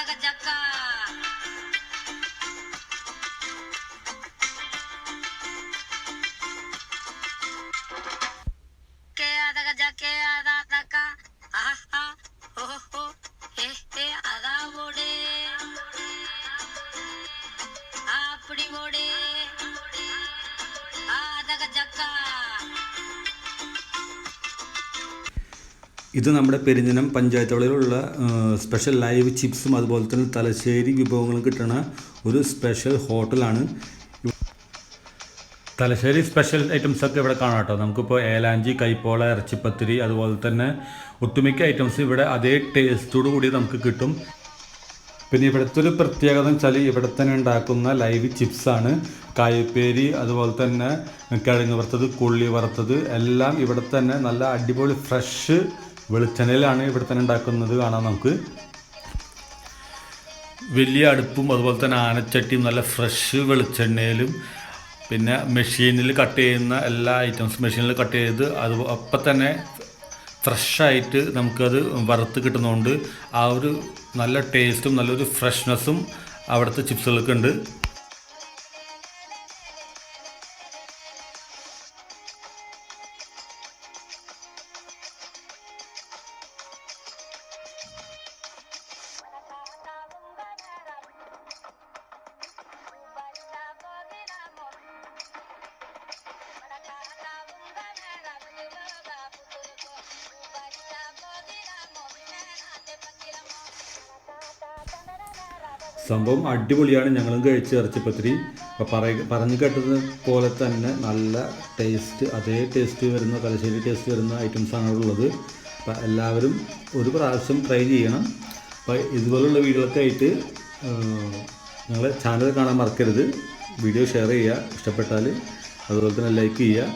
ஜக ஜக்கா கே அதக ஜக்கே அதா தக்கா ஆஹா ஓஹோ ஏ ஏ அதா ஓடே அப்படி ஓடே அதக ஜக்கா ഇത് നമ്മുടെ പെരിഞ്ഞനം പഞ്ചായത്തുകളിലുള്ള സ്പെഷ്യൽ ലൈവ് ചിപ്സും അതുപോലെ തന്നെ തലശ്ശേരി വിഭവങ്ങളും കിട്ടുന്ന ഒരു സ്പെഷ്യൽ ഹോട്ടലാണ് തലശ്ശേരി സ്പെഷ്യൽ ഐറ്റംസ് ഒക്കെ ഇവിടെ കാണാം കേട്ടോ. നമുക്കിപ്പോൾ ഏലാഞ്ചി കൈപ്പോള ഇറച്ചിപ്പത്തിരി അതുപോലെ തന്നെ ഒട്ടുമിക്ക ഐറ്റംസ് ഇവിടെ അതേ ടേസ്റ്റോട് കൂടി നമുക്ക് കിട്ടും. പിന്നെ ഇവിടുത്തെ ഒരു പ്രത്യേകത വെച്ചാൽ ഇവിടെ തന്നെ ഉണ്ടാക്കുന്ന ലൈവ് ചിപ്സാണ് കായപ്പേരി അതുപോലെ തന്നെ കിഴങ്ങ് വറുത്തത് കൊള്ളി വറുത്തത് എല്ലാം ഇവിടെ തന്നെ നല്ല അടിപൊളി ഫ്രഷ് വെളിച്ചെണ്ണയിലാണ് ഇവിടെ തന്നെ ഉണ്ടാക്കുന്നത് കാണാം നമുക്ക്. വലിയ അടുപ്പും അതുപോലെ തന്നെ ആനച്ചട്ടിയും നല്ല ഫ്രഷ് വെളിച്ചെണ്ണയിലും പിന്നെ മെഷീനിൽ കട്ട് ചെയ്യുന്ന എല്ലാ ഐറ്റംസ് മെഷീനിൽ കട്ട് ചെയ്ത് അത് അപ്പം തന്നെ ഫ്രഷായിട്ട് നമുക്കത് വറുത്ത് കിട്ടുന്നതുകൊണ്ട് ആ ഒരു നല്ല ടേസ്റ്റും നല്ലൊരു ഫ്രഷ്നെസ്സും അവിടുത്തെ ചിപ്സുകൾക്ക് സംഭവം അടിപൊളിയാണ്. ഞങ്ങളും കഴിച്ച് ഇറച്ചിപ്പത്തിരി അപ്പോൾ പറയ പറഞ്ഞു കേട്ടത് പോലെ തന്നെ നല്ല ടേസ്റ്റ് അതേ ടേസ്റ്റ് വരുന്ന തലശ്ശേരി ടേസ്റ്റ് വരുന്ന ഐറ്റംസാണ് അവിടെ ഉള്ളത്. അപ്പോൾ എല്ലാവരും ഒരു പ്രാവശ്യം ട്രൈ ചെയ്യണം. അപ്പോൾ ഇതുപോലുള്ള വീഡിയോകളൊക്കെ ആയിട്ട് ഞങ്ങളെ ചാനൽ കാണാൻ മറക്കരുത്. വീഡിയോ ഷെയർ ചെയ്യുക. ഇഷ്ടപ്പെട്ടാൽ അതുപോലെ തന്നെ ലൈക്ക് ചെയ്യുക.